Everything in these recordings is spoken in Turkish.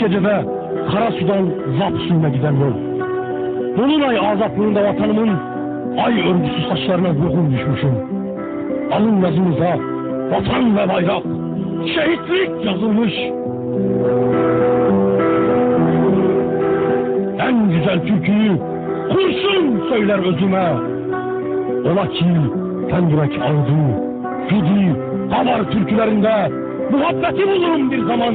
gecede kara sudan zap suyuna giden yol. Dolunay azaplığında vatanımın ay örgüsü saçlarına yoğun düşmüşüm. Alın yazımıza vatan ve bayrak, şehitlik yazılmış. En güzel türküyü kurşun söyler özüme. Ola ki Pendürek ağzı, Fidi, Havar türkülerinde muhabbeti bulurum bir zaman.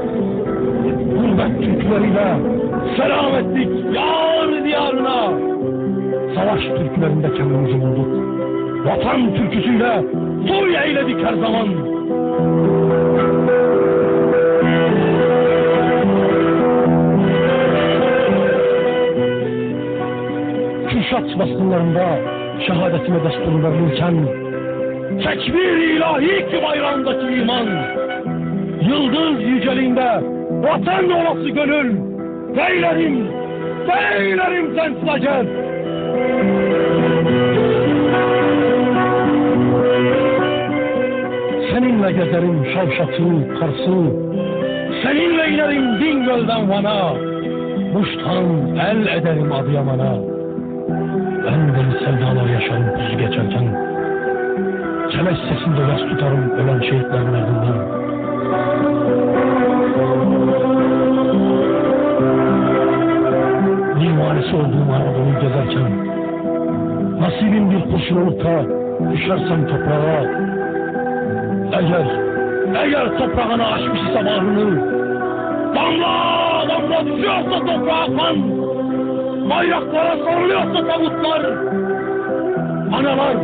Gurbet türküleriyle selam ettik yar diyarına. Savaş türkülerinde kendimizi bulduk. Vatan türküsüyle toy eyledik her zaman. Kürşat baskınlarında şehadetime destur verilirken tekbir ilahi ki bayrağındaki iman yıldız yüceliğinde vatan olası gönül beylerim beylerim sensiz acep Seninle gezerim Şavşat'ı, Kars'ı Seninle inerim Bingöl'den Van'a. Muş'tan el ederim Adıyaman'a. Ben deli sevdalar yaşarım kuzu geçerken Keleş sesinde yas tutarım ölen şehitlerin ardından Divanesi olduğum Anadolu'yu gezerken Nasibim bir kurşun olup da düşersem toprağa Eğer, eğer toprağına açmış sabahını Damla damla düşüyorsa toprağa kan Bayraklara sarılıyorsa tavutlar Analar,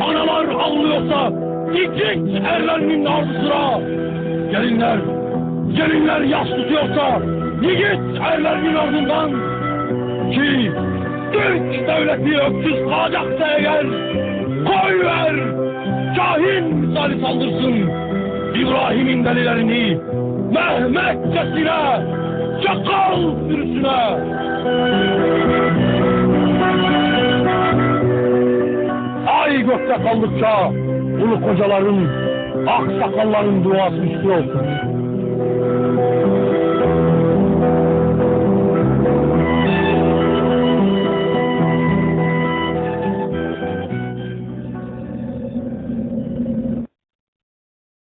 analar ağlıyorsa Dikik erlerinin ardı sıra Gelinler, gelinler yas tutuyorsa Yiğit erlerinin ardından Ki Türk devleti öksüz kalacaksa eğer Koy ver Kahin misali saldırsın İbrahim'in delilerini Mehmetçesine Çakal sürüsüne Ay gökte kaldıkça ulu kocaların, ak sakalların duası üstü olsun.